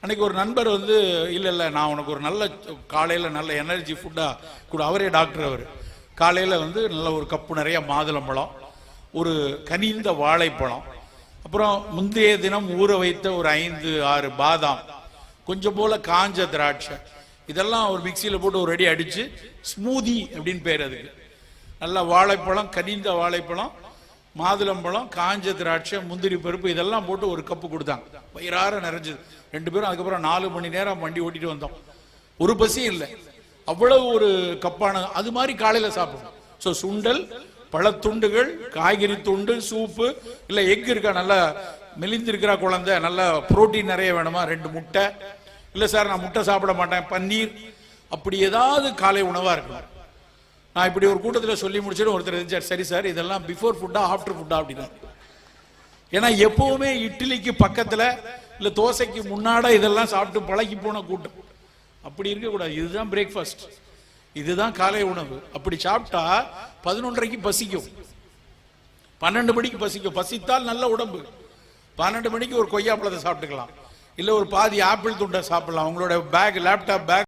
அன்னைக்கு ஒரு நண்பர் வந்து இல்லை இல்லை நான் உனக்கு ஒரு நல்ல காலையில் நல்ல எனர்ஜி ஃபுட்டாக கூட. அவரே டாக்டர் அவர். காலையில் வந்து நல்ல ஒரு கப்பு நிறைய மாதுளம்பழம் ஒரு கனிந்த வாழைப்பழம் அப்புறம் முந்தைய தினம் ஊற வைத்த ஒரு ஐந்து ஆறு பாதாம் கொஞ்சம் போல காஞ்ச திராட்சை. இதெல்லாம் ஒரு மிக்சியில் போட்டு ஒரு அடி அடித்து ஸ்மூதி அப்படின்னு பேர் அதுக்கு. நல்ல வாழைப்பழம் கனிந்த வாழைப்பழம் மாதுளம்பழம் காஞ்ச திராட்சை முந்திரி பருப்பு இதெல்லாம் போட்டு ஒரு கப்பு கொடுத்தாங்க. வயிறார நிறைஞ்சது. ரெண்டு பேரும் அதுக்கப்புறம் நாலு மணி நேரம் வண்டி ஓட்டிட்டு வந்தோம். ஒரு பசி இல்லை. அவ்வளவு ஒரு கப்பான அது மாதிரி காலையில் சாப்பிடும் ஸோ சுண்டல் பழத்துண்டுகள் காய்கறி துண்டு சூப்பு இல்லை எக் இருக்கா நல்லா மெலிந்திருக்கிறா குழந்தை நல்லா புரோட்டீன் நிறைய வேணுமா? ரெண்டு முட்டை. இல்லை சார் நான் முட்டை சாப்பிட மாட்டேன். பன்னீர். அப்படி ஏதாவது காலை உணவாக இருக்கும் நான் இப்படி ஒரு கூட்டத்தில் சொல்லி முடிச்சுட்டு ஒருத்தர் இருந்துச்சார் சரி சார் இதெல்லாம் பிஃபோர் ஃபுட்டா ஆஃப்டர் ஃபுட்டா அப்படின்னா. ஏன்னா எப்பவுமே இட்லிக்கு பக்கத்தில் இல்லை தோசைக்கு முன்னாட இதெல்லாம் சாப்பிட்டு பழகி போன கூட்டம். அப்படி இருக்கக்கூடாது இதுதான் பிரேக்ஃபாஸ்ட் இதுதான் காலை உணவு. அப்படி சாப்பிட்டா பதினொன்றரைக்கு பசிக்கும். பன்னெண்டு மணிக்கு பசிக்கும். பசித்தால் நல்ல உடம்பு. பன்னெண்டு மணிக்கு ஒரு கொய்யாப்பழத்தை சாப்பிட்டுக்கலாம். இல்லை ஒரு பாதி ஆப்பிள் துண்டை சாப்பிடலாம். உங்களோட பேக் லேப்டாப் பேக்